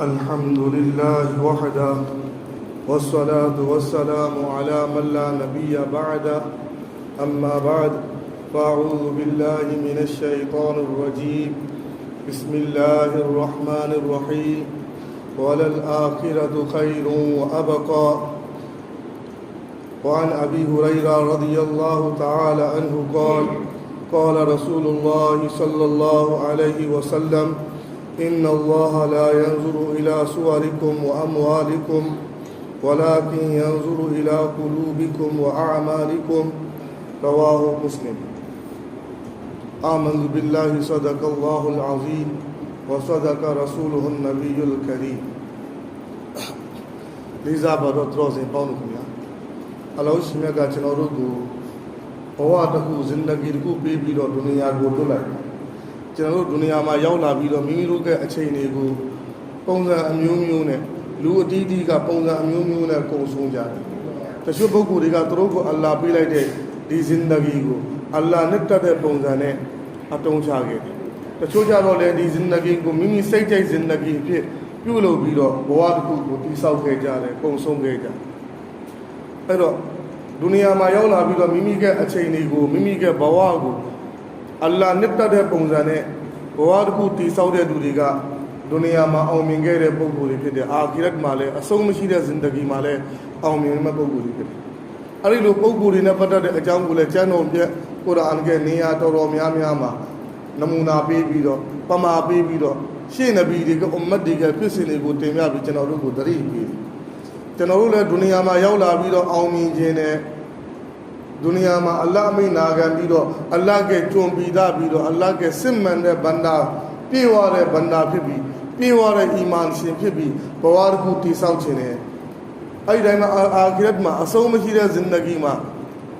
الحمد لله وحده والصلاة والسلام على من لا نبي بعده. أما بعد فأعوذ بالله من الشيطان الرجيم. بسم الله الرحمن الرحيم. وللآخرة خير وأبقى. وعن أبي هريرة رضي الله تعالى عنه قال قال رسول الله صلى الله عليه وسلم إن الله لا ينظر إلى صوركم وأموالكم ولكن ينظر إلى قلوبكم وأعمالكم. رواه مسلم. آمن بالله صدق الله العظيم وصدق رسوله النبي الكريم. لذا بدأت روزي بانكم يا الله اسمي قاتل أرد وواتكو زندگی کو بی بی رو ကိုလွတ်လိုက်ကျွန်တော်တို့ဒုနီယာမှာရောက်လာပြီးတော့မိမိတို့ရဲ့အချိန်တွေကိုပုံစံအမျိုးမျိုးနဲ့လူအတီးတီးကပုံစံအမျိုးမျိုးနဲ့ကုံဆုံးကြတယ်တချို့ပုဂ္ဂိုလ်တွေကသူတို့ကိုအလ္လာဟ်ပေးလိုက်တဲ့ဒီဇင်ဒဂီကိုအလ္လာဟ်နဲ့တတ်တဲ့ပုံစံနဲ့အတုံးချခဲ့တယ်တချို့ကြတော့လည်းဒီဇင်ဒဂီကိုမိမိစိတ်ကြိုက်ဇင်ဒဂီအဖြစ်ပြုလုပ်ပြီးတော့ဘဝတစ်ခုကိုတည်ဆောက်ခဲ့ကြတယ်ကုံဆုံးခဲ့ကြတယ်အဲ့တော့ဒုနီယာမှာရောက်လာပြီးတော့မိမိရဲ့အချိန်တွေကိုမိမိရဲ့ဘဝကို အလ္လာဟ်နှစ်သက်တဲ့ပုံစံနဲ့ဘဝတစ်ခုတည်ဆောက်တဲ့သူတွေကဒုနီယာမှာအောင်မြင်ခဲ့တဲ့ပုံကိုယ်တွေဖြစ်တယ်အာခီရတ်မှာလည်းအဆုံးမရှိတဲ့ဇင်ဒဂီမှာလည်းအောင်မြင်မဲ့ပုံကိုယ်တွေဖြစ်တယ်အဲ့ဒီလိုပုံကိုယ်တွေနဲ့ပတ်သက်တဲ့အကြောင်းကိုလည်းကျမ်းတော်ပြကုရ်အာန်ရဲ့နေရာတော်တော်များများမှာနမူနာပေးပြီးတော့ပမာပေးပြီးတော့ရှေ့နဗီတွေကအွမ်မတ်တွေကဖြစ်စဉ်တွေကိုတင်ပြပြီးကျွန်တော်တို့ကိုသတိပေးတယ်ကျွန်တော်တို့လည်းဒုနီယာမှာရောက်လာပြီးတော့အောင်မြင်ခြင်းနဲ့ ဒုနီယာမှာအလ္လာဟ်အမိန့်နာခံပြီးတော့အလ္လာဟ်ကကြုံပြီးသားပြီးတော့အလ္လာဟ်ကစစ်မှန်တဲ့ဘန္တာပြေဝတဲ့ဘန္တာဖြစ်ပြီးပြေဝတဲ့အီမန်ရှင်ဖြစ်ပြီးဘဝတစ်ခုတည်ဆောက်ခြင်းနဲ့အဲ့ဒီတိုင်းမှာအာခီရတ်မှာအဆုံးမရှိတဲ့ဇင်ဒဂီမှာ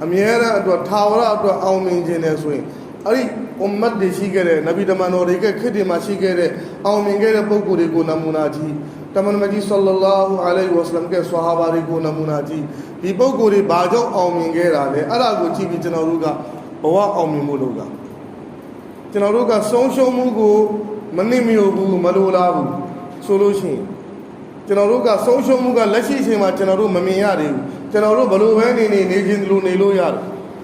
အမြဲတမ်းအတွက်ထာဝရအတွက်အောင်မြင်ခြင်းနဲ့ဆိုရင်အဲ့ဒီအွမ်မတ်တွေရှိခဲ့တဲ့နဗီတမန်တော်တွေကခေတ်တွေမှာရှိခဲ့တဲ့အောင်မြင်ခဲ့တဲ့ပုဂ္ဂိုလ်တွေကိုနမူနာကြည့် တမန်မကြီးဆလ္လာလာဟူအလိုင်ဝါဆလမ်ကဆွာဟာဘာတွေကိုနမူနာကြည့်ဒီပုဂ္ဂိုလ်တွေဘာကြောင့်အောင်မြင်ခဲ့တာလဲအဲ့ဒါကိုကြည့်ပြီးကျွန်တော်တို့ကဘဝအောင်မြင်မှုလို့ကကျွန်တော်တို့ကဆုံးရှုံးမှုကိုမနစ်မြုပ်ဘူးမလိုလားဘူးဆိုလို့ရှိရင်ကျွန်တော်တို့ကဆုံးရှုံးမှုကလက်ရှိအချိန်မှာကျွန်တော်တို့မမြင်ရသေးဘူးကျွန်တော်တို့ဘလို့ပဲနေနေနေခြင်းလို့နေလို့ရတယ်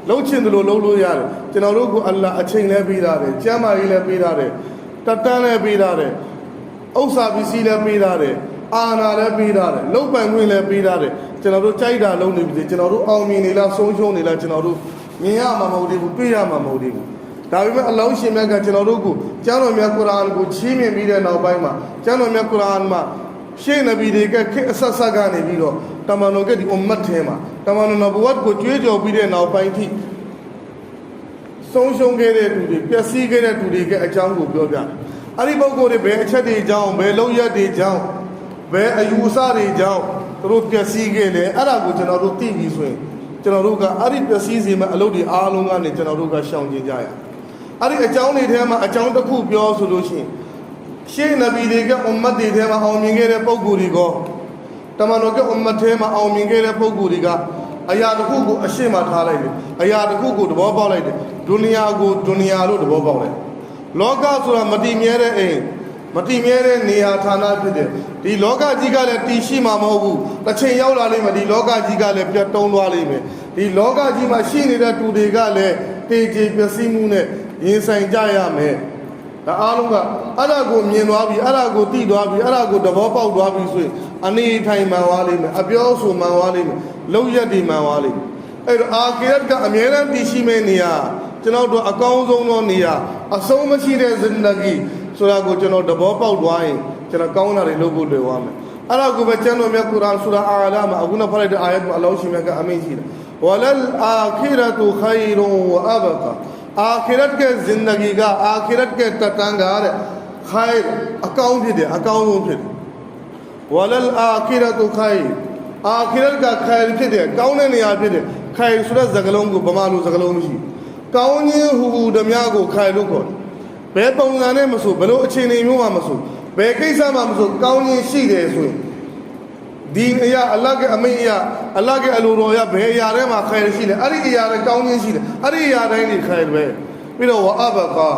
လှုပ်ခြင်းလို့လှုပ်လို့ရတယ်ကျွန်တော်တို့ကအလ္လာအချိန်လည်းပေးတာတယ်ကျမ်းမာရေးလည်းပေးတာတယ်တတ်တန်းလည်းပေးတာတယ် ဥစ္စာပစ္စည်းလည်းပေးထားတယ်အာဏာလည်းပေးထားတယ်လုံပန်ခွင့်လည်းပေးထားတယ်ကျွန်တော်တို့ကြိုက်တာလုံးနေပြီကျွန်တော်တို့အောင်မြင်နေလားဆုံးရှုံးနေလားကျွန်တော်တို့မြင်ရမှာမဟုတ်သေးဘူးတွေ့ရမှာမဟုတ်သေးဘူးဒါပေမဲ့အလောင်းရှင်မြတ်ကကျွန်တော်တို့ကိုကျမ်းတော်မြတ်ကုရ်အာန်ကိုချီးမြှင့်ပြီးတဲ့နောက်ပိုင်းမှာကျမ်းတော်မြတ်ကုရ်အာန်မှာရှေ့နဗီတွေကခေတ်အဆက်ဆက်ကနေပြီးတော့တမန်တော်ကဒီအွမ်မတ်ထဲမှာတမန်တော်နဘဝတ်ကိုကြွေးကြော်ပြီးတဲ့နောက်ပိုင်းထိဆုံးရှုံးခဲ့တဲ့သူတွေပျက်စီးခဲ့တဲ့သူတွေကအကြောင်းကိုပြောပြတယ် အဲ့ဒီပုဂ္ဂိုလ်တွေဘယ်အချက်တွေကြောင့်ဘယ်လုံရက်တွေကြောင့်ဘယ်အယူအဆတွေကြောင့်သူတို့ပျက်စီးခဲ့လဲအဲ့ဒါကိုကျွန်တော်တို့သိပြီဆိုရင်ကျွန်တော်တို့ကအဲ့ဒီပျက်စီးစေမဲ့အလုပ်တွေအားလုံးကနေကျွန်တော်တို့ကရှောင်ကျဉ်ကြရအဲ့ဒီအကြောင်းတွေထဲမှာအကြောင်းတစ်ခုပြောဆိုလို့ရှိရင်ရှေးနဗီတွေကအွမ်မတ်တွေထဲမှာအောင်မြင်ခဲ့တဲ့ပုဂ္ဂိုလ်တွေကတမန်တော်ကအွမ်မတ်ထဲမှာအောင်မြင်ခဲ့တဲ့ပုဂ္ဂိုလ်တွေကအရာတစ်ခုကိုအရှိမထားလိုက်တယ်အရာတစ်ခုကိုသဘောပေါက်လိုက်တယ်ဒုနီယာကိုဒုနီယာလို့သဘောပေါက်လိုက်တယ် လောကဆိုတာမတည်မြဲတဲ့အိမ်မတည်မြဲတဲ့နေရာဌာနဖြစ်တယ်ဒီလောကကြီးကလည်းတည်ရှိမှာမဟုတ်ဘူးတစ်ချိန်ရောက်လာလိမ့်မယ်ဒီလောကကြီးကလည်းပြတ်တုံးသွားလိမ့်မယ်ဒီလောကကြီးမှာရှိနေတဲ့သူတွေကလည်းတေချေပျက်စီးမှုနဲ့ရင်ဆိုင်ကြရမယ်ဒါအားလုံးကအဲ့ဒါကိုမြင်သွားပြီအဲ့ဒါကိုသိသွားပြီအဲ့ဒါကိုသဘောပေါက်သွားပြီဆိုရင်အနေထိုင်မှန်သွားလိမ့်မယ်အပြောဆိုမှန်သွားလိမ့်မယ်လုံရက်တွေမှန်သွားလိမ့်မယ်အဲ့တော့အာကိရတ်ကအမြဲတမ်းတည်ရှိမယ့်နေရာ ကျွန်တော်တို့အကောင်းဆုံးသောနေရာအဆုံးမရှိတဲ့ဇင်ဒဂီဆိုတာကိုကျွန်တော်သဘောပေါက်သွားရင်ကျွန်တော်ကောင်းတာတွေလုပ်ဖို့လွယ်သွားမယ်အဲ့ဒါကိုပဲကျမ်းတော်မြတ်ကုရ်အာန်ဆူရာအာလာမှာအခုနောက်ဖတ်လိုက်တဲ့အာယတ်မှာအလောင်းရှင်မြတ်ကအမိန့်ရှိတယ်ဝလလ်အာခိရတုခိုင်ရွန်ဝအဘကာအာခိရတ်ကဇင်ဒဂီကအာခိရတ်ကတတန်ကတဲ့ခိုင်အကောင်းဖြစ်တယ်အကောင်းဆုံးဖြ စ်တယ်ဝလလ်အာခိရတုခိုင်အာခိရတ်ကခိုင်ဖြစ်တယ်ကောင်းတဲ့နေရာဖြစ်တယ်ခိုင်ဆိုတဲ့စကားလုံးကိုဗမာလိုစကားလုံးမရှိကောင်းခြင်းဟူဟူဓမြကိုခိုင်လို့ခေါ်တယ်ဘယ်ပုံစံနဲ့မဆိုဘယ်လိုအခြေအနေမျိုးမှမဆိုဘယ်ကိစ္စမှမဆိုကောင်းခြင်းရှိတယ်ဆိုရင်ဒီအရာအလတ်ကအမိန့်အရာအလတ်ကအလိုတော်ရဘယ်အရာထဲမှာခိုင်ရှိလဲအဲ့ဒီအရာတွေကောင်းခြင်းရှိတယ်အဲ့ဒီအရာတိုင်းတွေခိုင်ပဲပြီးတော့ဝအဘကာ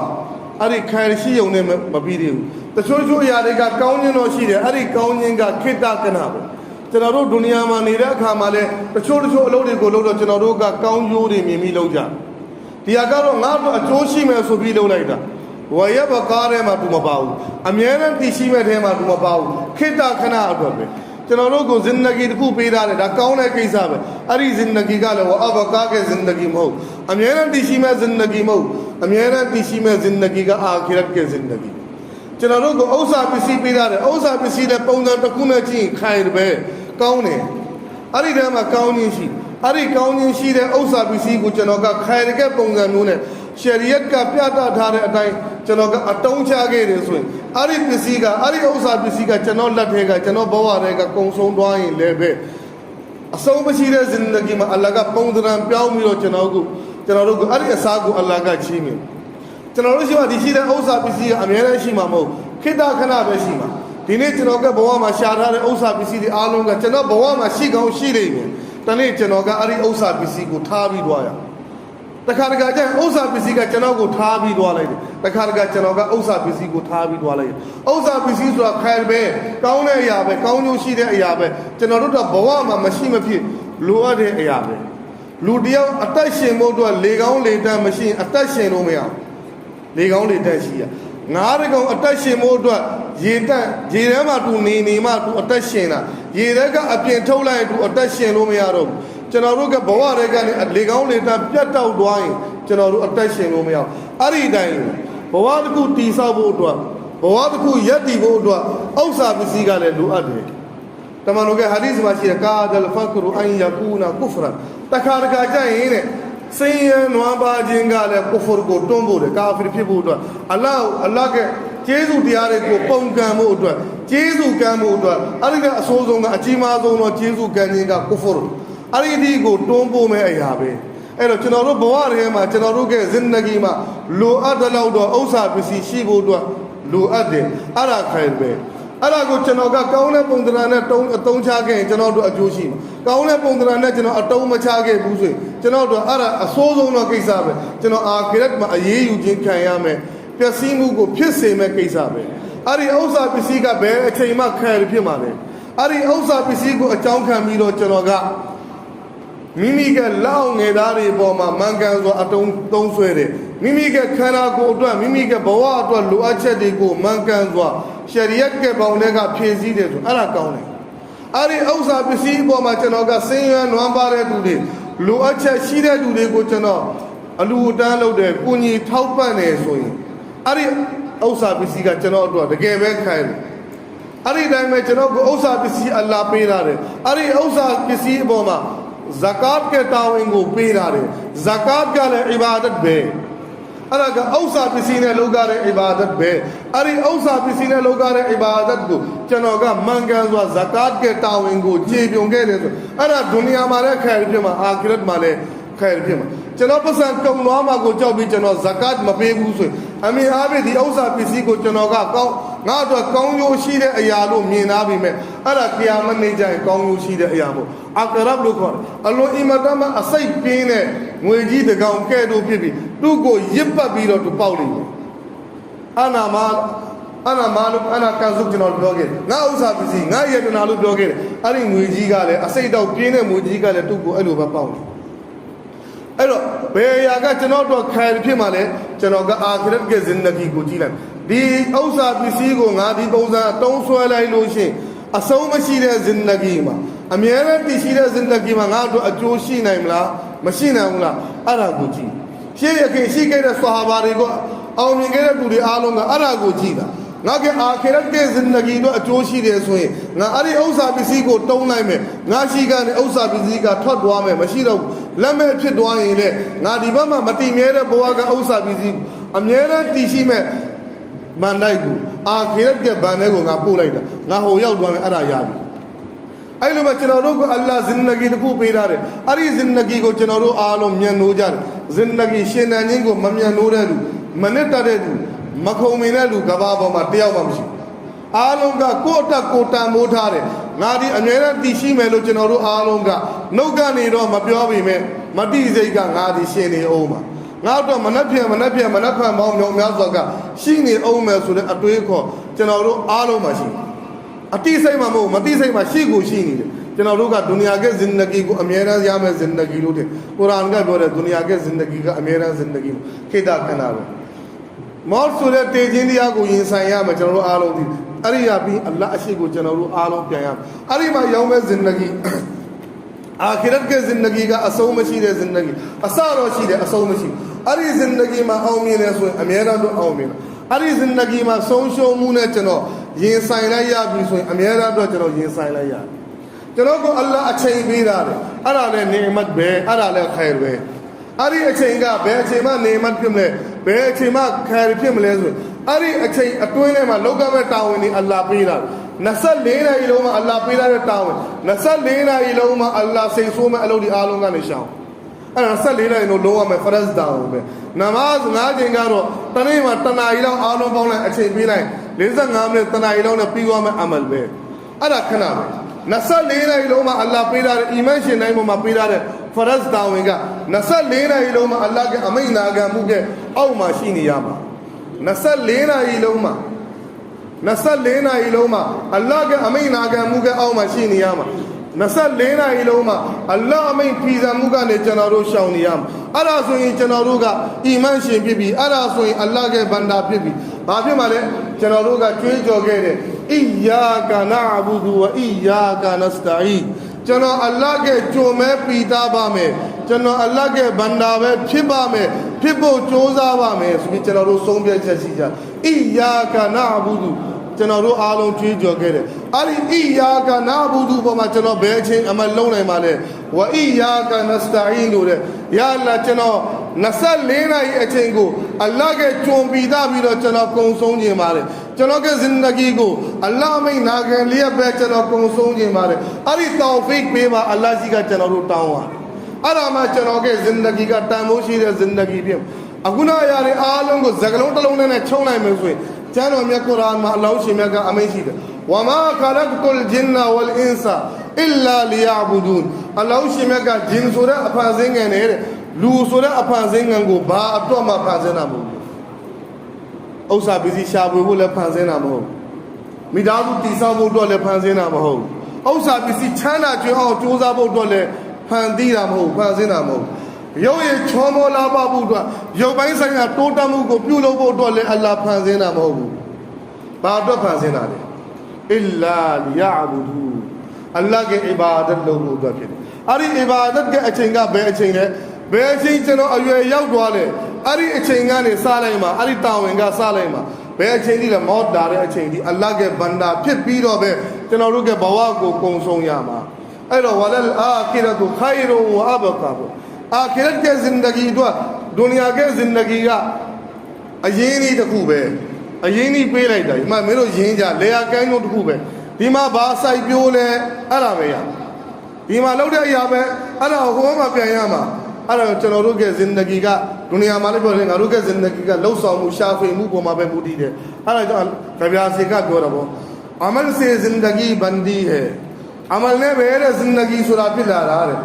အဲ့ဒီခိုင်ရှိုံနဲ့မပြီးသေးဘူးတချို့ချို့အရာတွေကကောင်းခြင်းတော့ရှိတယ်အဲ့ဒီကောင်းခြင်းကခိတ္တကနာပဲကျွန်တော်တို့ဒုနီယာမှာနေတဲ့အခါမှာလဲတချို့တချို့အလုပ်တွေကိုလုပ်တော့ကျွန်တော်တို့ကကောင်းကျိုးတွေမြင်ပြီးလုပ်ကြ ဒီဟာကတော့ငါ့အတွက်အကျိုးရှိမယ်ဆိုပြီးလုပ်လိုက်တာဝရဘကားထဲမှာသူမပါဘူးအမြဲတမ်းတည်ရှိမဲ့ထဲမှာသူမပါဘူးခိတ္တခဏအတွက်ပဲကျွန်တော်တို့ကိုဇင်နဂီတစ်ခုပေးထားတယ်ဒါကောင်းတဲ့ကိစ္စပဲအဲ့ဒီဇင်နဂီကလည်းဝအဘကားကဇင်နဂီမဟုတ်အမြဲတမ်းတည်ရှိမဲ့ဇင်နဂီမဟုတ်အမြဲတမ်းတည်ရှိမဲ့ဇင်နဂီကအာခိရတ်ကဇင်နဂီကျွန်တော်တို့ကိုဥစ္စာပစ္စည်းပေးထားတယ်ဥစ္စာပစ္စည်းတဲ့ပုံစံတစ်ခုနဲ့ကြည့်ရင်ခိုင်တယ်ပဲကောင်းတယ်အဲ့ဒီတည်းမှာကောင်းခြင်းရှိ အဲ့ဒီကောင်းခြင်းရှိတဲ့ဥစ္စာပစ္စည်းကိုကျွန်တော်ကခိုင်တဲ့ပုံစံမျိုးနဲ့ရှရီယတ်ကပြသထားတဲ့အတိုင်းကျွန်တော်ကအတုံးချခဲ့တယ်ဆိုရင်အဲ့ဒီပစ္စည်းကအဲ့ဒီဥစ္စာပစ္စည်းကကျွန်တော်လက်ထဲကကျွန်တော်ဘဝထဲကကုံဆုံးသွားရင်လည်းပဲအဆုံးမရှိတဲ့ဇင်ဒဂီမှာအလ္လာဟ်ကပုံသဏ္ဍာန်ပြောင်းပြီးတော့ကျွန်တော်ကိုကျွန်တော်တို့ကိုအဲ့ဒီအစားကိုအလ္လာဟ်ကချီးမြှင့်ကျွန်တော်တို့ရှိမှဒီရှိတဲ့ဥစ္စာပစ္စည်းကအများကြီးရှိမှာမဟုတ်ခိတ္တခဏပဲရှိမှာဒီနေ့ကျွန်တော်ကဘဝမှာရှာထားတဲ့ဥစ္စာပစ္စည်းတွေအားလုံးကကျွန်တော်ဘဝမှာရှိကောင်းရှိနေတယ် တနေ့ကျွန်တော်ကအဲ့ဒီဥစ္စာပစ္စည်းကိုထားပြီးသွားရတခါတခါကျရင်ဥစ္စာပစ္စည်းကကျွန်တော်ကိုထားပြီးသွားလိုက်တယ်တခါတခါကျွန်တော်ကဥစ္စာပစ္စည်းကိုထားပြီးသွားလိုက်တယ်ဥစ္စာပစ္စည်းဆိုတာခိုင်ပဲကောင်းတဲ့အရာပဲကောင်းကျိုးရှိတဲ့အရာပဲကျွန်တော်တို့တော့ဘဝမှာမရှိမဖြစ်လိုအပ်တဲ့အရာပဲလူတယောက်အသက်ရှင်ဖို့အတွက်လေကောင်းလေတန်းမရှိရင်အသက်ရှင်လို့မရဘူးလေကောင်းလေတက်ရှိရ ငါးရကောင်အတက်ရှင်မို့အတွက်ရေတက်ရေထဲမှာသူနေနေမှသူအတက်ရှင်တာရေထဲကအပြင်ထုတ်လိုက်ရင်သူအတက်ရှင်လို့မရတော့ဘူးကျွန်တော်တို့ကဘဝတွေကနေလေကောင်းလေတက်ပြတ်တောက်သွားရင်ကျွန်တော်တို့အတက်ရှင်လို့မရဘူးအဲ့ဒီတိုင်းဘဝတစ်ခုတည်ဆောက်ဖို့အတွက်ဘဝတစ်ခုရက်တည်ဖို့အတွက်ဥစ္စာပစ္စည်းကလည်းလိုအပ်တယ်တမန်တော်ကဟာဒီစ်မှာရှိတဲ့ကာဒလ်ဖကရူအန်ယကူနာကုဖရန်တခါတခါကြရင်တဲ့ စင်ရနွမ်းပါခြင်းကလည်းကုဖရကိုတွန်းဖို့တယ်ကာဖီဖြစ်ဖို့အတွက်အလ္လာဟ်အလ္လာဟ်ကကျေးဇူးတရားတွေကိုပုံကံဖို့အတွက်ကျေးဇူးကံဖို့အတွက်အဲ့ဒီကအဆိုးဆုံးကအကြီးမားဆုံးသောကျေးဇူးကံခြင်းကကုဖရအဲ့ဒီအဒီကိုတွန်းဖို့မဲ့အရာပဲအဲ့တော့ကျွန်တော်တို့ဘဝထဲမှာကျွန်တော်တို့ရဲ့ဇင်နဂီမှာလိုအပ်တဲ့လောက်တော့ဥစ္စာပစ္စည်းရှိဖို့အတွက်လိုအပ်တယ်အဲ့ဒါခိုင်ပဲ အဲ့ဒါကိုကျွန်တော်ကကောင်းတဲ့ပုံသဏ္ဍာန်နဲ့တုံးအတုံးချခဲ့ရင်ကျွန်တော်တို့အကျိုးရှိမှာကောင်းတဲ့ပုံသဏ္ဍာန်နဲ့ကျွန်တော်အတုံးမချခဲ့ဘူးဆိုရင်ကျွန်တော်တို့အဲ့ဒါအဆိုးဆုံးသောကိစ္စပဲကျွန်တော်အာခိရတ်မှာအရေးယူခြင်းခံရမယ်ပျက်စီးမှုကိုဖြစ်စေမဲ့ကိစ္စပဲအဲ့ဒီဥစ္စာပစ္စည်းကဘယ်အချိန်မှခံရဖြစ်မှာလဲအဲ့ဒီဥစ္စာပစ္စည်းကိုအကြောင်းခံပြီးတော့ကျွန်တော်ကမိမိကလောက်ငယ်သားတွေပေါ်မှာမှန်ကန်စွာအတုံးသုံးဆွဲတယ် မိမိကခန္ဓာကိုယ်အတွက်မိမိကဘဝအတွက်လိုအပ်ချက်တွေကိုမှန်ကန်စွာရှရီယတ်ကပေါင်းတွေကဖြည့်ဆည်းတယ်ဆိုအဲ့ဒါကောင်းတယ်အဲ့ဒီဥစ္စာပစ္စည်းပေါ်မှာကျွန်တော်ကစင်ရွယ်နွမ်းပါတဲ့သူတွေလိုအပ်ချက်ရှိတဲ့သူတွေကိုကျွန်တော်အလူအတန်းလုပ်တယ်ကုညီထောက်ပံ့တယ်ဆိုရင်အဲ့ဒီဥစ္စာပစ္စည်းကကျွန်တော်အတွက်တကယ်ပဲခိုင်းတယ်အဲ့ဒီတိုင်းပဲကျွန်တော်ကိုဥစ္စာပစ္စည်းအလ္လာဟ်ပေးတာတယ်အဲ့ဒီဥစ္စာပစ္စည်းအပေါ်မှာဇကာတ်ကတာဝန်ကိုပေးတာတယ်ဇကာတ်ကလည်းအီဘာဒတ်ပဲ အဲ့ဒါကဥစ္စာပစ္စည်းနဲ့လုပ်ကြတဲ့အီဘာဒတ်ပဲအဲ့ဒီဥစ္စာပစ္စည်းနဲ့လုပ်ကြတဲ့အီဘာဒတ်ကိုကျွန်တော်ကမှန်ကန်စွာဇကာတ်ကတာဝန်ကိုခြေပြုံခဲ့တယ်ဆိုအဲ့ဒါဒုနီယာမှာလည်းခိုင်ဖြစ်မှာအာခိရတ်မှာလည်းခိုင်ဖြစ်မှာကျွန်တော်ပတ်စံကုံသွားမှာကိုကြောက်ပြီးကျွန်တော်ဇကာတ်မပေးဘူးဆိုရင် အမေအားဖြင့်ဒီဥစ္စာပစ္စည်းကိုကျွန်တော်ကကောင်းငါအတွက်ကောင်းကျိုးရှိတဲ့အရာလို့မြင်သားပြီမဲ့အဲ့ဒါကိယာမတ်နေကြရင်ကောင်းကျိုးရှိတဲ့အရာပေါ့အာကရပ်လို့ခေါ်တယ်အလွန်အင်မတန်မှအစိတ်ပြင်းတဲ့ငွေကြီးတကောင်ကဲ့သို့ဖြစ်ပြီးသူ့ကိုရစ်ပတ်ပြီးတော့သူပေါက်လိမ့်မယ်အနာမအနာမလို့အနာကန်စုကျွန်တော်ပြောခဲ့တယ်ငါဥစ္စာပစ္စည်းငါယတနာလို့ပြောခဲ့တယ်အဲ့ဒီငွေကြီးကလည်းအစိတ်တော့ပြင်းတဲ့ငွေကြီးကလည်းသူ့ကိုအဲ့လိုပဲပေါက်တယ် အဲ့တော့ဘယ်အရာကကျွန်တော်တို့ခိုင်ဖြစ်မှလဲကျွန်တော်ကအာခရတ်ရဲ့ဇင်နဂီကိုကြည့်လိုက်ဒီဥစ္စာပစ္စည်းကိုငါဒီပုံစံအတုံးဆွဲလိုက်လို့ရှရင်အဆုံးမရှိတဲ့ဇင်နဂီမှာအမြဲတမ်းတည်ရှိတဲ့ဇင်နဂီမှာငါတို့အကျိုးရှိနိုင်မလားမရှိနိုင်ဘူးလားအဲ့ဒါကိုကြည့်ရှေးရခင်ရှိခဲ့တဲ့ဆဟာဘာတွေကအောင်မြင်ခဲ့တဲ့သူတွေအားလုံးကအဲ့ဒါကိုကြည့်တာငါကအာခိရတ်ရဲ့ဇင်နဂီတို့အကျိုးရှိတယ်ဆိုရင်ငါအဲ့ဒီဥစ္စာပစ္စည်းကိုတုံးလိုက်မယ်ငါရှိကနေဥစ္စာပစ္စည်းကထွက်သွားမယ်မရှိတော့ဘူး လက်မဲ့ဖြစ်သွားရင်လေငါဒီဘက်မှာမတည်မြဲတဲ့ဘဝကဥစ္စာပစ္စည်းအမြဲတမ်းတည်ရှိမဲ့မန်တိုက်ကိုအာခိရတ်ရဲ့ဗန်ထဲကိုငါပို့လိုက်တာငါဟိုရောက်သွားမယ်အဲ့ဒါရပြီအဲ့လိုပဲကျွန်တော်တို့ကအလ္လာဟ်ဇင်နဂီတစ်ခုပေးထားတယ်အဲ့ဒီဇင်နဂီကိုကျွန်တော်တို့အားလုံးမြန်လို့ကြတယ်ဇင်နဂီရှင်တန်ခြင်းကိုမမြန်လို့တဲ့လူမနစ်တတ်တဲ့လူမခုံမင်တဲ့လူကဘာပေါ်မှာတယောက်မှမရှိဘူးအားလုံးကကိုယ့်အတက်ကိုယ်တန်မိုးထားတယ် ငါဒီအမြဲတမ်းတည်ရှိမယ်လို့ကျွန်တော်တို့အားလုံးကနှုတ်ကနေတော့မပြောပေမဲ့မတိစိတ်ကငါဒီရှင်နေအောင်ပါငါတော့မနှက်ပြန်မနှက်ပြန်မနှက်ဖန်ပေါင်းမြောင်များစွာကရှိနေအောင်မယ်ဆိုတဲ့အတွေးခေါ်ကျွန်တော်တို့အားလုံးမှာရှိတယ်အတိစိတ်မှာမဟုတ်မတိစိတ်မှာရှိကိုရှိနေတယ်ကျွန်တော်တို့ကဒုနီယာကဇင်ဒဂီကိုအမြဲတမ်းရမယ်ဇင်ဒဂီလို့တဲ့ကုရ်အာန်ကပြောတယ်ဒုနီယာကဇင်ဒဂီကအမြဲတမ်းဇင်ဒဂီခေတ္တခဏပဲ မော့ဆိုတဲ့တေခြင်းတရားကိုရင်ဆိုင်ရမယ်ကျွန်တော်တို့အားလုံးဒီအဲ့ဒီရပြီးအလ္လာဟ်အရှိကိုကျွန်တော်တို့အားလုံးပြန်ရမယ်အဲ့ဒီမှာရောက်မဲ့ဇင်ဒဂီအာခိရတ်ကဇင်ဒဂီကအဆုံးမရှိတဲ့ဇင်ဒဂီအစတော့ရှိတယ်အဆုံးမရှိဘူးအဲ့ဒီဇင်ဒဂီမှာအောင်မြင်တယ်ဆိုရင်အမြဲတမ်းတော့အောင်မြင်တယ်အဲ့ဒီဇင်ဒဂီမှာဆုံးရှုံးမှုနဲ့ကျွန်တော်ရင်ဆိုင်လိုက်ရပြီဆိုရင်အမြဲတမ်းတော့ကျွန်တော်ရင်ဆိုင်လိုက်ရတယ်ကျွန်တော်ကအလ္လာဟ်အချိန်ပေးတာတယ်အဲ့ဒါလည်းနေမတ်ပဲအဲ့ဒါလည်းခိုင်ပဲ အဲ့ဒီအချိန်ကဘယ်အချိန်မှနေမတ်ဖြစ်မလဲဘယ်အချိန်မှခိုင်ဖြစ်မလဲဆိုရင်အဲ့ဒီအချိန်အတွင်းထဲမှာလောကမဲ့တာဝန်တွေအလ္လာဟ်ပေးတာ24နာရီလုံးမှာအလ္လာဟ်ပေးတဲ့တာဝန်24နာရီလုံးမှာအလ္လာဟ်စိတ်ဆိုးမဲ့အလုပ်ဒီအားလုံးကနေရှောင်အဲ့ဒါ24နာရီလုံးလုံးဝမယ်ဖရဇ်တာဝန်ပဲနမတ်9ချိန်ကတော့တနေ့မှာတနာရီလောက်အားလုံးပေါင်းလိုက်အချိန်ပေးလိုက်45မိနစ်တနာရီလောက်နဲ့ပြီးသွားမယ်အမလ်ပဲအဲ့ဒါခဏပဲ 24နာရီလုံးမှာအလ္လာဟ်ပေးတဲ့အီမန်ရှင်တိုင်းပေါ်မှာပေးတဲ့ဖရဇ်တာဝန်က24နာရီလုံးမှာအလ္လာဟ်ကအမိန့်နာခံမှုကအောက်မှာရှိနေရမှာ24နာရီလုံးမှာ24နာရီလုံးမှာအလ္လာဟ်ကအမိန့်နာခံမှုကအောက်မှာရှိနေရမှာ24နာရီလုံးမှာအလ္လာဟ်အမိန့်ပြည်စံမှုကနေကျွန်တော်တို့ရှောင်နေရမှာအဲ့ဒါဆိုရင်ကျွန်တော်တို့ကအီမန်ရှင်ဖြစ်ပြီအဲ့ဒါဆိုရင်အလ္လာဟ်ရဲ့ဗန္တာဖြစ်ပြီ ဘာဖြစ်မှာလဲကျွန်တော်တို့ကကြွေးကြော်ခဲ့တယ်အီယာကာနာအဘူဒူဝအီယာကာနစတာအီကျွန်တော်အလ္လာဟ်ရဲ့ကြုံမဲ့ပီသားပါမယ်ကျွန်တော်အလ္လာဟ်ရဲ့ဗန္တာပဲဖြစ်ပါမယ်ဖြစ်ဖို့ကြိုးစားပါမယ်ဆိုပြီးကျွန်တော်တို့ဆုံးဖြတ်ချက်ရှိကြအီယာကာနာအဘူဒူကျွန်တော်တို့အားလုံးကြွေးကြော်ခဲ့တယ်။အဲ့ဒီဣယာကနာဘူးသူပေါ်မှာကျွန်တော်ဘယ်အချိန်အမလုံးနိုင်ပါလဲ။ဝဣယာကနစတာအင်လို့တဲ့။ယာလာကျွန်တော် 24နာရီအချိန်ကိုအလ္လာဟ်ကကြုံပြီးသားပြီးတော့ကျွန်တော်ကုံဆုံးခြင်းပါတယ်။ကျွန်တော်ကဇင်ဒဂီကိုအလ္လာဟ်မိန်နာခံလျက်ပဲကျွန်တော်ကုံဆုံးခြင်းပါတယ်။အဲ့ဒီတောင်ဖိတ်ပေးပါအလ္လာဟ်ကြီးကကျွန်တော်တို့တောင်းပါ။အဲ့ဒါမှကျွန်တော်ကဇင်ဒဂီကတန်ဖိုးရှိတဲ့ဇင်ဒဂီဖြစ်။အခုနအရာတွေအားလုံးကိုသကလုံးတစ်လုံးနဲ့ချုံလိုက်မယ်ဆိုရင်ကျမ်းတော်မြတ်ကုရ်အာန်မှာအလ္လာဟ်ရှင်မြတ်ကအမိန့်ရှိတယ်ဝမာခလတ်တုလ်ဂျင်နာဝလ်အင်ဆာအီလာလီယာဘူဒူန်အလ္လာဟ်ရှင်မြတ်ကဂျင်ဆိုတဲ့အဖန်ဆင်းငံနဲ့တဲ့ လူဆိုတဲ့အဖန်ဆင်းငံကိုဘာအတွက်မှဖန်ဆင်းတာမဟုတ်ဘူးဥစ္စာပစ္စည်းရှာဖွေဖို့လည်းဖန်ဆင်းတာမဟုတ်မိသားစုတည်ဆောက်ဖို့အတွက်လည်းဖန်ဆင်းတာမဟုတ်ဥစ္စာပစ္စည်းချမ်းသာကြွယ်အောင်စူးစမ်းဖို့အတွက်လည်းဖန်တီးတာမဟုတ်ဖန်ဆင်းတာမဟုတ်ရုပ်ရည်ချောမောလာပဖို့အတွက်ရုပ်ပိုင်းဆိုင်ရာတိုးတက်မှုကိုပြုလုပ်ဖို့အတွက်လည်းအလ္လာဟ်ဖန်ဆင်းတာမဟုတ်ဘူး။ဘာအတွက်ဖန်ဆင်းတာလဲ။အစ်လာလီယာဘူဒူအလ္လာဟ်ရဲ့အီဘာဒတ်လုပ်ဖို့အတွက်ဖြစ်တယ်။အဲ့ဒီအီဘာဒတ်ကအချိန်ကဘယ်အချိန်လဲ။ ဘယ်အချိန်ကျွန်တော်အရွယ်ရောက်သွားလဲ။အဲ့ဒီအချိန်ကနေစလိုက်မှာအဲ့ဒီတာဝန်ကစလိုက်မှာဘယ်အချိန်ဒီလဲမော့တာတဲ့အချိန်ဒီအလ္လာဟ်ရဲ့ဗန္တာဖြစ်ပြီးတော့ပဲကျွန်တော်တို့ရဲ့ဘဝကိုကုံဆုံးရမှာ။အဲ့တော့ဝလလ်အာခိရတုခိုင်ရုံဝအဘကာဘူးအာခိရတ်ရဲ့ဇင်ဒဂီအတွက်ဒုနီယာရဲ့ဇင်ဒဂီကအရင်ကြီးတစ်ခုပဲအရင်ကြီးပေးလိုက်တာဒီမှာမင်းတို့ရင်းကြလေယာကိုင်းတို့တစ်ခုပဲဒီမှာဘာစိုက်ပြိုးလဲအဲ့ဒါပဲရဒီမှာလောက်တဲ့အရာပဲအဲ့ဒါဟိုမှာပြန်ရမှာ အဲ့ဒါကျွန်တော်တို့ရဲ့ဇင်ဒဂီကဒုနီယာမှာလည်းပြောတယ်ငါတို့ရဲ့ဇင်ဒဂီကလှုပ်ဆောင်မှုရှာဖွေမှုပုံမှာပဲမူတည်တယ်အဲ့ဒါကြောင့်ကြပြာစီကပြောတာပေါ့အမလ်से जिंदगी बंदी है अमल ने बेरे जिंदगी सुरा पिला रहा है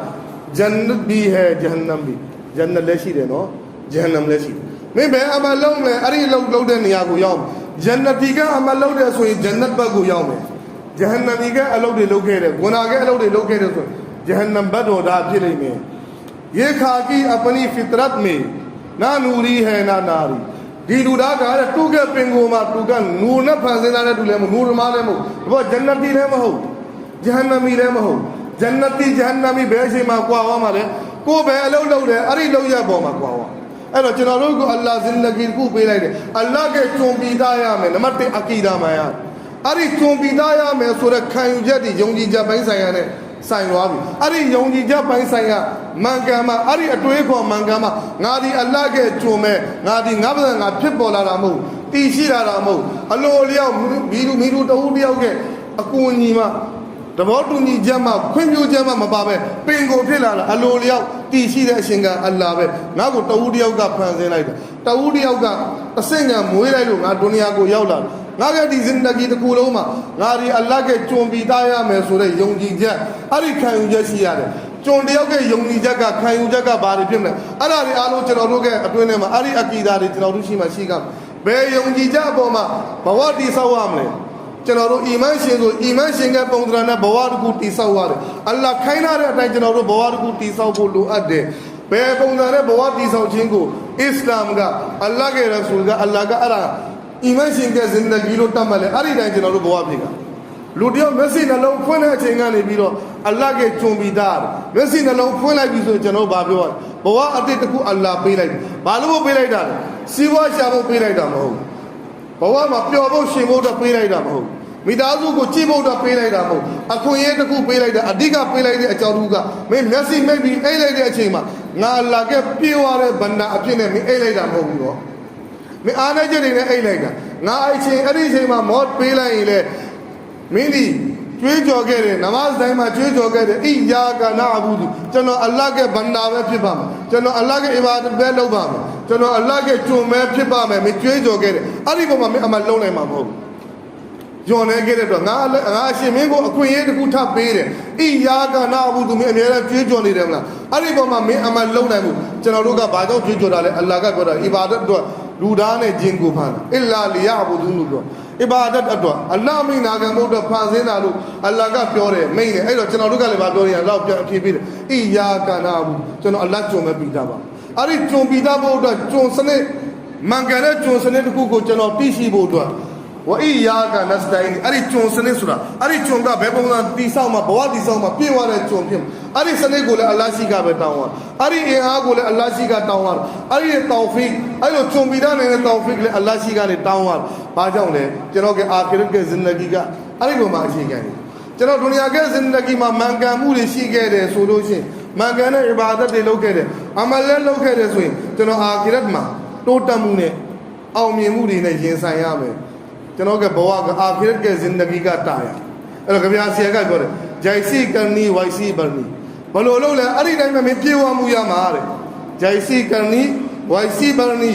जन्नत भी है जहन्नम भी जन्नत လည်းရှိတယ်နော် जहन्नम လည်းရှိတယ်မင်းဘယ်အမလုံးလဲအဲ့ဒီလုံလုံတဲ့နေရာကိုရောက်ဂျန်နတီကအမလုံးတဲ့ဆိုရင်ဂျန်နတ်ဘက်ကိုရောက်မယ်ဂျဟ ये खाकी अपनी फितरत में ना नूरी है ना नारी ဒီလူသားကတဲ့သူကပင်ကိုမှာသူကနူနဲ့ဖန်ဆင်းတဲ့သူလည်းမဟုတ်နူရမလည်းမဟုတ်ဘာဂျန်နတီလည်းမဟုတ်ဂျဟန္နမီလည်းမဟုတ်ဂျန်နတီဂျဟန္နမီဘယ်အချိန်မှာကွာသွားမှာလဲကိုယ်ပဲအလုပ်လုပ်တယ်အဲ့ဒီလုပ်ရပေါ်မှာကွာသွားအဲ့တော့ကျွန်တော်တို့ကအလ္လာဟ်ဇင်ဒဂီကိုပေးလိုက်တယ်အလ္လာဟ်ကကြုံပြီးသားရမယ်နံပါတ်1အကီဒါမှန်ရအဲ့ဒီကြုံပြီးသားရမယ်ဆိုတဲ့ခံယူချက်ဒီယုံကြည်ချက်ပိုင်းဆိုင်ရာနဲ့ ဆိုင်သွားပြီအဲ့ဒီယုံကြည်ချက်ပိုင်းဆိုင်ရာမန်ကန်မှာအဲ့ဒီအတွေးခေါ်မန်ကန်မှာငါဒီအလ္လာဟ်ကကြုံမဲ့ငါဒီငါပဒငါဖြစ်ပေါ်လာတာမဟုတ်တည်ရှိလာတာမဟုတ်အလိုလျောက်မီလူမီလူတဦးတယောက်ကအကူအညီမှာတဘောတူညီချက်မှာခွင့်ပြုချက်မှာမပါပဲပင်ကိုဖြစ်လာတာအလိုလျောက်တည်ရှိတဲ့အရှင်ကအလ္လာဟ်ပဲငါ့ကိုတဦးတယောက်ကဖန်ဆင်းလိုက်တာတဦးတယောက်ကအစင်ညာမွေးလိုက်လို့ငါဒုနီယာကိုရောက်လာ ငါကဒီဇင်ဒဂီတစ်ခုလုံးမှာငါဒီအလ္လာဟ်ကကြုံပြီးသားရမယ်ဆိုတဲ့ယုံကြည်ချက်အဲ့ဒီခံယူချက်ရှိရတယ်ကြုံတယောက်ကယုံကြည်ချက်ကခံယူချက်ကဘာတွေဖြစ်မလဲအဲ့ဒါတွေအားလုံးကျွန်တော်တို့ရဲ့အတွင်းထဲမှာအဲ့ဒီအကီဒါတွေကျွန်တော်တို့ရှိမှရှိကဘယ်ယုံကြည်ကြအပေါ်မှာဘဝတည်ဆောက်ရမလဲကျွန်တော်တို့အီမန်ရှင်ဆိုအီမန်ရှင်ကပုံသဏ္ဍာန်နဲ့ဘဝတစ်ခုတည်ဆောက်ရတယ်အလ္လာဟ်ခိုင်းထားတဲ့အတိုင်းကျွန်တော်တို့ဘဝတစ်ခုတည်ဆောက်ဖို့လိုအပ်တယ်ဘယ်ပုံစံနဲ့ဘဝတည်ဆောက်ခြင်းကိုအစ္စလာမ်ကအလ္လာဟ်ရဲ့ရဆူလ်ကအလ္လာဟ်ကအဲ့ဒါ အီမန်ရှင်ကဇင်ဒဂီလို့တတ်မှတ်လဲအဲ့ဒီတိုင်းကျွန်တော်တို့ဘဝဖြစ်တာလူတယောက်မျက်စိနှလုံးဖွင့်တဲ့အချိန်ကနေပြီးတော့အလ္လာဟ်ကဂျွန်ပြီးသားမျက်စိနှလုံးဖွင့်လိုက်ပြီဆိုရင်ကျွန်တော်တို့ဘာပြောရလဲဘဝအတိတ်တစ်ခုအလ္လာဟ်ပေးလိုက်တယ်ဘာလို့ပေးလိုက်တာလဲစီးပွားရှာဖို့ပေးလိုက်တာမဟုတ်ဘူးဘဝမှာပျော်ဖို့ရှင်ဖို့တော့ပေးလိုက်တာမဟုတ်ဘူးမိသားစုကိုကြည့်ဖို့တော့ပေးလိုက်တာမဟုတ်အခွင့်အရေးတစ်ခုပေးလိုက်တာအဓိကပေးလိုက်တဲ့အကြောင်းတစ်ခုကမင်းမျက်စိမိတ်ပြီးအိတ်လိုက်တဲ့အချိန်မှာငါအလ္လာဟ်ကပြေဝတဲ့ဗန္ဒာအဖြစ်နဲ့မင်းအိတ်လိုက်တာမဟုတ်ဘူးတော့ မင်းအားနေချက်တွေနဲ့အိတ်လိုက်တာငါအဲ့ချိန်အဲ့ဒီချိန်မှာမော့ပေးလိုက်ရင်လေမင်းဒီကျွေးကြော်ခဲ့တယ်နမတ်တိုင်းမှာကျွေးကြော်ခဲ့တယ်အိယာကနာအဘူးသူကျွန်တော်အလ္လာဟ်ကဗန္ဒာပဲဖြစ်ပါမယ်ကျွန်တော်အလ္လာဟ်ကအီဘာဒတ်ပဲလုပ်ပါမယ်ကျွန်တော်အလ္လာဟ်ကဂျွန်ပဲဖြစ်ပါမယ်မင်းကျွေးကြော်ခဲ့တယ်အဲ့ဒီပုံမှာမင်းအမှလုံးနိုင်မှာမဟုတ်ဘူးညွန်နေခဲ့တဲ့တော့ငါငါအရှင်မင်းကိုအခွင့်အရေးတစ်ခုထပ်ပေးတယ်။ဣယာကနာဘူးသူမင်းအများကြီးကြွေးကြော်နေတယ်မလား။အဲ့ဒီပေါ်မှာမင်းအမှလုံနိုင်မှုကျွန်တော်တို့ကဘာကြောင့်ကြွေးကြော်တာလဲအလ္လာဟ်ကပြောတာအီဘာဒတ်တော့ လူသားနဲ့ဂျင်ကိုဖန်အစ်လာလီယာဘူဒူလို့ပြောအီဘာဒတ်အတွက်အလ္လာဟ်မိန်နာခံဖို့အတွက်ဖန်ဆင်းတာလို့အလ္လာဟ်ကပြောတယ်မိန်တယ်အဲ့တော့ကျွန်တော်တို့ကလည်းဘာပြောနေရတော့ပြန်အဖြေပေးတယ်ဣယာကနာဘူးကျွန်တော်အလ္လာဟ်ကြုံမဲ့ပြီးသားပါအဲ့ဒီကြုံပြီးသားဖို့အတွက်ကြုံစနစ်မှန်ကန်တဲ့ကြုံစနစ်တစ်ခုကိုကျွန်တော်သိရှိဖို့အတွက် ဝအိယာကနစတိုင်းအဲ့ဒီကျွန်စနစ်ဆိုတာအဲ့ဒီကျွန်ကဘယ်ပုံစံတိဆောက်မှာဘဝတိဆောက်မှာပြည့်ဝတဲ့ကျွန်ဖြစ်မှာအဲ့ဒီစနစ်ကိုလည်းအလ္လာဟ်ရှိကပဲတောင်းသွားအဲ့ဒီအင်အားကိုလည်းအလ္လာဟ်ရှိကတောင်းသွားအဲ့ဒီတောင်ဖီအဲ့လိုကျွန်ပြီးသားနေတဲ့တောင်ဖီလည်းအလ္လာဟ်ရှိကနေတောင်းသွားဘာကြောင့်လဲကျွန်တော်ကအာခရတ်ကဇင်နဂီကအဲ့ဒီပုံမှာအခြေခံနေကျွန်တော်ဒုနီယာကဇင်နဂီမှာမှန်ကန်မှုတွေရှိခဲ့တယ်ဆိုလို့ရှိရင်မှန်ကန်တဲ့အီဘာဒတ်တွေလုပ်ခဲ့တယ်အမလလည်းလုပ်ခဲ့တယ်ဆိုရင်ကျွန်တော်အာခရတ်မှာတိုးတက်မှုနဲ့အောင်မြင်မှုတွေနဲ့ရင်ဆိုင်ရမယ် ကျွန်တော်ကဘဝကအာခရတ်ကဇင်ဒဂီကတာယာအဲ့တော့ကြပြာဆရာကပြောတယ်ဂျိုင်စီကနီဝိုင်စီဘနီဘလို့လို့လဲအဲ့ဒီတိုင်းမှာမင်းပြေဝမှုရမှာတဲ့ဂျိုင်စီကနီဝိုင်စီဘနီ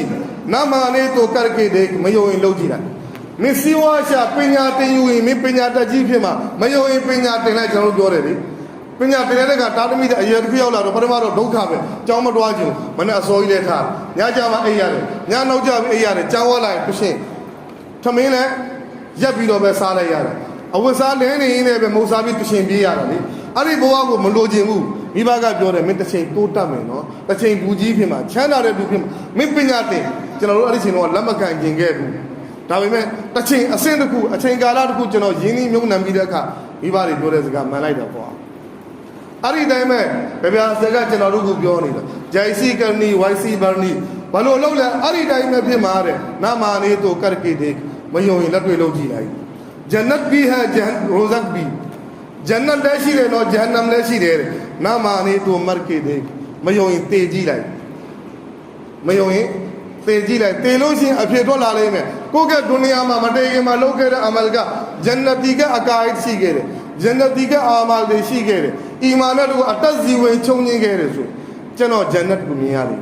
နမလေးတို့ကရကေတဲ့မယုံရင်လုပ်ကြည့်လိုက်မင်းစီဝါရှာပညာတင်ယူရင်မင်းပညာတတ်ကြီးဖြစ်မှာမယုံရင်ပညာတင်လိုက်ကျွန်တော်တို့ပြောတယ်လေပညာတင်တဲ့ကတာသမီတဲ့အရွယ်တစ်ခုရောက်လာတော့ပထမတော့ဒုက္ခပဲကြောင်းမတွားခြင်းမနဲ့အစောကြီးလဲထားညကြမှာအိပ်ရတယ်ညနောက်ကြပြီးအိပ်ရတယ်ကြောင်းဝါလိုက်ပြရှင်း ထမင်းလည်းရက်ပြီးတော့ပဲစားလိုက်ရတယ်အဝတ်စားလဲနေရင်းနဲ့ပဲမုံစားပြီးတချင်ပြေးရတာလေအဲ့ဒီဘဝကိုမလိုချင်ဘူးမိဘကပြောတယ်မင်းတစ်ချိန်တိုးတက်မယ်နော်တစ်ချိန်ဘူးကြီးဖြစ်မှာချမ်းသာတဲ့လူဖြစ်မှာမင်းပညာသင်ကျွန်တော်တို့အဲ့ဒီချိန်တော့လက်မခံကျင်ခဲ့ဘူးဒါပေမဲ့တစ်ချိန်အဆင့်တစ်ခုအချိန်ကာလတစ်ခုကျွန်တော်ရင်းနှီးမြုံနှံပြီးတဲ့အခါမိဘတွေပြောတဲ့စကားမှန်လိုက်တော့ပေါ့အဲ့ဒီတိုင်းပဲဗျာဗျာဆက်ကကျွန်တော်တို့ကပြောနေတာဂျိုင်စီကနီဝိုင်စီဘာနီဘာလို့လုံးလဲအဲ့ဒီတိုင်းပဲဖြစ်မှာတဲ့နာမာနေတော့ကရကေဒေ မယုံရင်လက်တွေ့လုံးကြည့်လိုက်ဂျန်နတ်ဘီဟာဂျန်ရိုဇတ်ဘီဂျန်နတ်လည်းရှိတယ်နော်ဂျဟန်နမ်လည်းရှိတယ်တဲ့နာမာနေတော့မရကေဒေမယုံရင်တေကြည့်လိုက်မယုံရင်တေကြည့်လိုက်တေလို့ရှိရင်အဖြစ်ထွက်လာလိမ့်မယ်ကိုယ့်ကဒုနီယာမှာမတေခင်မှာလုပ်ခဲ့တဲ့အမလ်ကဂျန်နတီကအကာအစ်ရှိခဲ့တယ်ဂျန်နတီကအာမလ်တွေရှိခဲ့တယ်အီမာန်နဲ့တို့အတက်ဇီဝင်ခြုံငင်းခဲ့တယ်ဆိုကျွန်တော်ဂျန်နတ်ကိုမြင်ရတယ်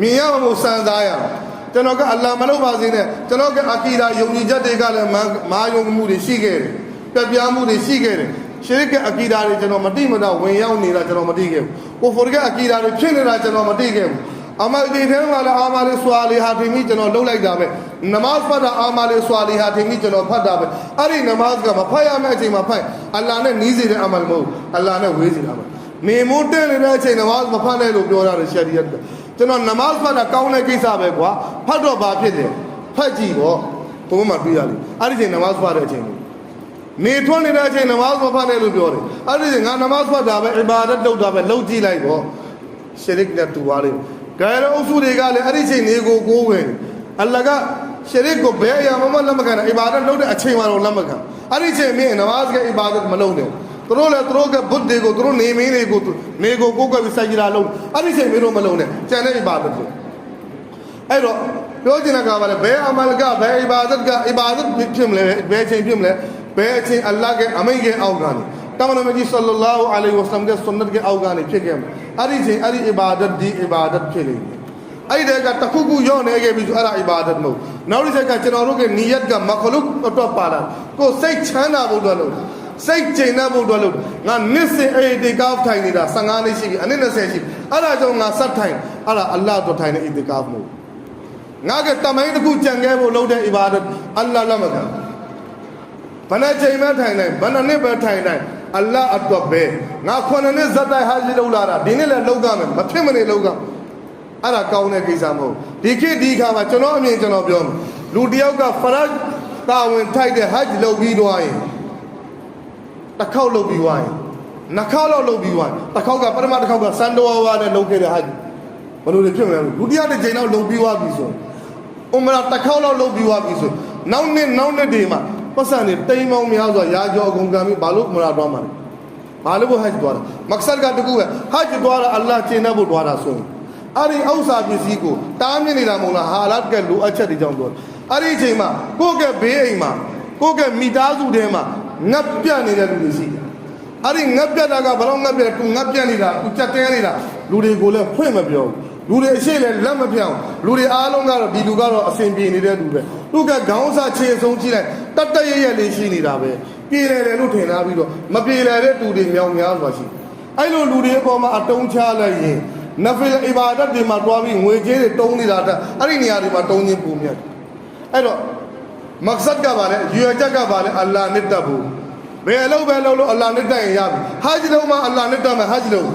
မြင်ရမှာမို့စံစားရအောင် ကျွန်တော်ကအလ္လာဟ်မလုပ်ပါစေနဲ့ကျွန်တော်ကအကီဒါယုံကြည်ချက်တွေကလည်းမာယုံမှုတွေရှိခဲ့တယ်ပြပြားမှုတွေရှိခဲ့တယ်ရှရိကအကီဒါတွေကျွန်တော်မတိမတော့ဝင်ရောက်နေတာကျွန်တော်မတိခဲ့ဘူးကိုဖိုရကအကီဒါတွေဖြစ်နေတာကျွန်တော်မတိခဲ့ဘူးအမဒီထဲမှာလည်းအာမလေးဆွာလီဟာထင်ပြီးကျွန်တော်လှုပ်လိုက်တာပဲနမတ်ဖတ်တာအာမလေးဆွာလီဟာထင်ပြီးကျွန်တော်ဖတ်တာပဲအဲ့ဒီနမတ်ကမဖတ်ရမယ့်အချိန်မှာဖတ်အလ္လာဟ်နဲ့နီးစေတဲ့အမလ်မဟုတ်အလ္လာဟ်နဲ့ဝေးစေတာပဲနေမိုးတဲ့နေတဲ့အချိန်နမတ်မဖတ်နဲ့လို့ပြောရတယ်ရှရီယတ်က ကျွန်တော်နမတ်ဖတ်တာကောင်းတဲ့ကိစ္စပဲကွာဖတ်တော့ဘာဖြစ်လဲဖတ်ကြည့်ပေါ့ဘုံမှာတွေ့ရလိအဲ့ဒီချိန်နမတ်ဖတ်တဲ့အချိန်ကိုနေထွန်းနေတဲ့အချိန်နမတ်မဖတ်နဲ့လို့ပြောတယ်အဲ့ဒီချိန်ငါနမတ်ဖတ်တာပဲအီဘာဒတ်လုပ်တာပဲလုပ်ကြည့်လိုက်ပေါ့ရှရစ်နဲ့တူပါလိမ့်ဂိုင်ရအုပ်စုတွေကလည်းအဲ့ဒီချိန်နေကိုကိုးဝင်အလ္လာဟ်ကရှရစ်ကိုဘယ်အရာမှမလက်မခံနဲ့အီဘာဒတ်လုပ်တဲ့အချိန်မှတော့လက်မခံအဲ့ဒီချိန်မင်းနမတ်ကအီဘာဒတ်မလုပ်နဲ့ သူတို့လည်းသူတို့ကဘုဒ္ဓတွေကိုသူတို့နေမင်းတွေကိုနေကိုကိုးကွယ်ပြီးစိုက်ကြတာလုံးအဲ့ဒီချိန်မင်းတို့မလုံးနဲ့ကျန်တဲ့အီဘာဒတ်ကိုအဲ့တော့ပြောချင်တာကဘာလဲဘယ်အမလကဘယ်အီဘာဒတ်ကအီဘာဒတ်ဖြစ်မလဲဘယ်ချိန်ဖြ စ်မလဲဘယ်အချိန်အလ္လာဟ်ကအမိန့်ကအောက်ကနေတမန်တော်ကြီးဆလ္လာလာဟူအလိုင်ဝါဆလမ်ကဆွန်နတ်ကအောက်ကနေဖြစ်ခဲ့မှာအဲ့ဒီချိန်အဲ့ဒီအီဘာဒတ်ဒီအီဘာဒတ်ဖြစ်နေတယ်အဲ့ဒီတည်းကတခုခုရော့နေခဲ့ပြီဆိုအဲ့ဒါအီဘာဒတ်မဟုတ်နောက်တစ်ချက်ကကျွန်တော်တို့ကနီယတ်ကမခလုတ်အတွက်ပါလာကိုစိတ်ချမ်းသာဖို့အတွက်လို့စိတ်ကျဉ်တဲ့ဖို့အတွက်လို့ငါနစ်စင်အေဒီကာဖ်ထိုင်နေတာ15နှစ်ရှိပြီအနည်း20ရှိပြီအဲ့ဒါကြောင့်ငါဆက်ထိုင်အဲ့ဒါအလ္လာဟ်အတွက်ထိုင်တဲ့အေဒီကာဖ်မဟုတ်ငါကတမိုင်းတစ်ခုကြံခဲ့ဖို့လုပ်တဲ့အီဘာဒတ်အလ္လာဟ်လက်မခံဘယ်နှချိန်မှထိုင်နိုင်ဘယ်နှနှစ်ပဲထိုင်နိုင်အလ္လာဟ်အတွက်ပဲငါခုနှစ်နှစ်ဇက်တိုက်ဟာဂျ်လုပ်လာတာဒီနေ့လည်းလုပ်ကြမယ်မဖြစ်မနေလုပ်ကြမယ်အဲ့ဒါကောင်းတဲ့ကိစ္စမဟုတ်ဒီခေတ်ဒီခါမှာကျွန်တော်အမြင်ကျွန်တော်ပြောမယ်လူတစ်ယောက်ကဖရတ်တာဝန်ထိုက်တဲ့ဟဂျ်လုပ်ပြီးတော့ရင် တစ်ခေါက်လုပ်ပြီးသွားရင်နှစ်ခေါက်လောက်လုပ်ပြီးသွားရင်တစ်ခေါက်ကပထမတစ်ခေါက်ကစန်တော်ဝါနဲ့လုပ်ခဲ့တဲ့ဟဂျ်ဘယ်လိုလဲဖြစ်မလဲဒုတိယတစ်ချိန်တော့လုပ်ပြီးသွားပြီဆိုရင်ဥမရာတစ်ခေါက်လောက်လုပ်ပြီးသွားပြီဆိုနောက်နှစ်နောက်နှစ်တွေမှာပတ်စံတွေတိမ်ပေါင်းများစွာရာကျော်အကုန်ကံပြီးဘာလို့ဥမရာသွားမှာလဲဘာလို့ဟဂျ်သွားတာမက္ဆတ်ကတကူပဲဟဂျ်သွားတာအလ္လာဟ်ကျင့်တဲ့ဖို့သွားတာဆိုရင်အဲ့ဒီဥစ္စာပစ္စည်းကိုတားမြစ်နေတာမဟုတ်လားဟာလတ်ကလိုအပ်ချက်တွေကြောင့်ပြောတယ်အဲ့ဒီအချိန်မှာကိုယ့်ကဘေးအိမ်မှာကိုယ့်ကမိသားစုထဲမှာ ငတ်ပြတ်နေတဲ့လူတွေရှိတယ်အဲ့ဒီငတ်ပြတ်တာကဘယ်တော့ငတ်ပြတ်သူငတ်ပြတ်နေတာသူကြက်တဲနေတာလူတွေကိုလည်းဖွင့်မပြောဘူးလူတွေအရှိလည်းလက်မပြောင်းလူတွေအားလုံးကတော့ဒီလူကတော့အစဉ်ပြေနေတဲ့လူပဲသူကခေါင်းစားခြေဆုံးကြည့်လိုက်တတ်တရရလေးရှိနေတာပဲပြေတယ်လေလို့ထင်ထားပြီးတော့မပြေလေတဲ့တူတွေမြောင်များစွာရှိအဲ့လိုလူတွေအပေါ်မှာအတုံးချလိုက်ရင်နဖီလ်အီဘာဒတ်တွေမှာတွားပြီးငွေကြေးတွေတုံးနေတာတက်အဲ့ဒီနေရာတွေမှာတုံးခြင်းပုံမြတ်အဲ့တော့ မက္ဆတ်ကပါလေရွယ်ချက်ကပါလေအလ္လာဟ်နဲ့တပ်ဖို့ဘယ်အလုပ်ပဲလုပ်လို့အလ္လာဟ်နဲ့တက်ရင်ရပြီဟဂျ်လုံးမှာအလ္လာဟ်နဲ့တက်မယ်ဟဂျ်လုံး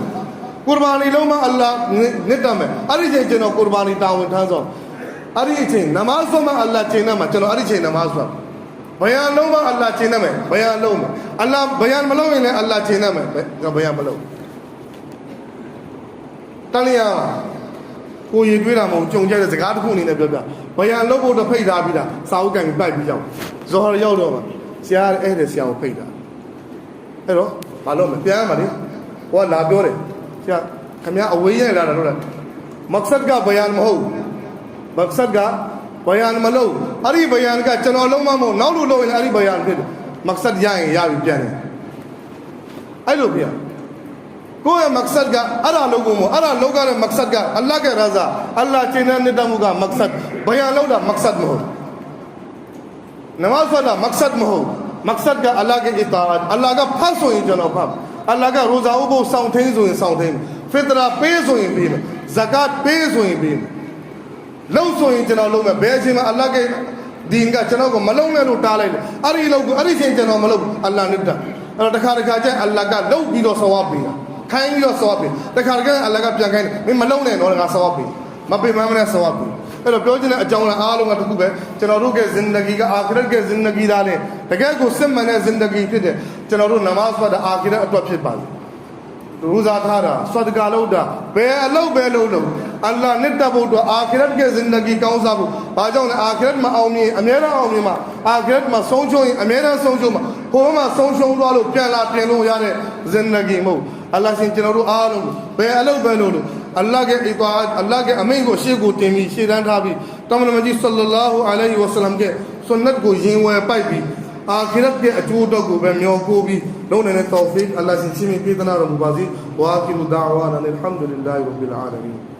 ကုရ်ဘာနီလုံးမှာအလ္လာဟ်နဲ့တက်မယ်အဲ့ဒီချိန်ကျွန်တော်ကုရ်ဘာနီတာဝန်ထမ်းဆောင်အဲ့ဒီအချိန်နမတ်ဆုံးမှာအလ္လာဟ်ချိန်နဲ့မှာကျွန်တော်အဲ့ဒီချိန်နမတ်ဆုံးဘယံလုံးမှာအလ္လာဟ်ချိန်နဲ့မယ်ဘယံလုံးမှာအလ္လာဟ်ဘယံမလုံးရင်လည်းအလ္လာဟ်ချိန်နဲ့မယ်ဘယံမလုံးတန်လျာ ကိုရည်တွေးတာမဟုတ်ကြုံကြတဲ့စကားတစ်ခုအနေနဲ့ပြောပြဘယံလုံးဖို့တော့ဖိတ်ထားပြီးတာစာအုပ်ကန်ပြီးပိုက်ပြီးရောက်ဇော်ရရောက်တော့မှာဆရာအဲ့တဲ့ဆရာကိုဖိတ်တာအဲ့တော့မလုပ်မပြန်ပါလေဟိုကလာပြောတယ်ဆရာခင်ဗျာအဝေးရလာတာလို့လားမက္ဆတ်ကဘယံမဟုတ်မက္ဆတ်ကဘယံမလို့အဲ့ဒီဘယံကကျွန်တော်လုံးမမဟုတ်နောက်လူလုံးရင်အဲ့ဒီဘယံဖြစ်တယ်မက္ဆတ်ရရင်ရပြီပြန်တယ်အဲ့လိုပြန် ကိုယ့်ရဲ့မက္ဆတ်ကအဲ့ဒါလုံးကုန်မို့အဲ့ဒါလုံးကတဲ့မက္ဆတ်ကအလ္လာဟ်ရဲ့ရာဇာအလ္လာဟ်ကျင့်တဲ့နှစ်တမှုကမက္ဆတ်ဘယံလုံးတာမက္ဆတ်မဟုတ်နမတ်ဆိုတာမက္ဆတ်မဟုတ်မက္ဆတ်ကအလ္လာဟ်ရဲ့အီတာအတ်အလ္လာဟ်ကဖတ်ဆို ရင်ကျွန်တော်ဖတ်အလ္လာဟ်ကရိုဇာဥပုသ်ဆောင်ထင်းဆိုရင်ဆောင်ထင်းဖစ်တရာပေးဆိုရင်ပေးမယ်ဇကတ်ပေးဆိုရင်ပေးမယ်လုံးဆိုရင်ကျွန်တော်လုံးမယ်ဘယ်အချိန်မှာအလ္လာဟ်ကဒီင်ကကျွန်တော်ကိုမလုံးနဲ့လို့တားလိုက်တယ်အဲ့ဒီလောက်ကိုအဲ့ဒီချိန်ကျွန်တော်မလုံးအလ္လာဟ်နဲ့တာအဲ့တော့တစ်ခါတစ်ခါကျရင်အလ္လာဟ်ကလုံးပြီးတော့ဆောဝပေးတာခိုင်းပြီးတော့ဆောဝပေးတစ်ခါတစ်ခါအလ္လာဟ်ကပြန်ခိုင်းတယ်မင်းမလုံးနဲ့တော့ငါဆောဝပေးမပေးမမနဲ့ဆောဝပေးအဲ့တော့ပြောချင်တဲ့အကြောင်းလည်းအားလုံးကတခုပဲကျွန်တော်တို့ရဲ့ဇင်ဒဂီကအာခရတ်ရဲ့ဇင်ဒဂီသားနဲ့တကယ်ကိုစစ်မှန်တဲ့ဇင်ဒဂီဖြစ်တဲ့ကျွန်တော်တို့နမတ်ဆိုတာအာခရတ်အတွက်ဖြစ်ပါစေရူဇာထားတာဆွတ်ကာလုပ်တာဘယ်အလုပ်ပဲလုပ်လို့အလ္လာဟ်နဲ့တပ်ဖို့အတွက်အာခရတ်ရဲ့ဇင်ဒဂီကောင်းစားဖို့ဘာကြောင့်လဲအာခရတ်မှာအောင်မြင်အမြဲတမ်းအောင်မြင်မှာအာခရတ်မှာဆုံးရှုံးရင်အမြဲတမ်းဆုံးရှုံးမှာ ဟိုမှာဆုံးရှုံးသွားလို့ပြန်လာပြင်လို့ရတဲ့ဇင်ဒဂီမဟုတ်အလ္လာဟ်ရှင်ကျွန်တော်တို့အားလုံးဘယ်အလုပ်ပဲလုပ်လို့အလ္လာဟ်ရဲ့အီတာအလ္လာဟ်ရဲ့အမိန့်ကိုရှေ့ကိုတင်ပြီးရှေ့တန်းထားပြီးတမန်တော်ကြီးဆလ္လာလာဟူအလိုင်ဝါဆလမ်ရဲ့ဆွန်နတ်ကိုရင်ဝယ်ပိုက်ပြီးအာခိရတ်ရဲ့အကျိုးတော့ကိုပဲမျှော်ကိုပြီးလုံးနေတဲ့တောဖီကအလ္လာဟ်ရှင်ရှင်ပြည့်တနာတော်မူပါစေဝါကီရူဒါဝါနာအလ်ဟမ်ဒူလ illah ရဘ်ဘီလ်အာလမီ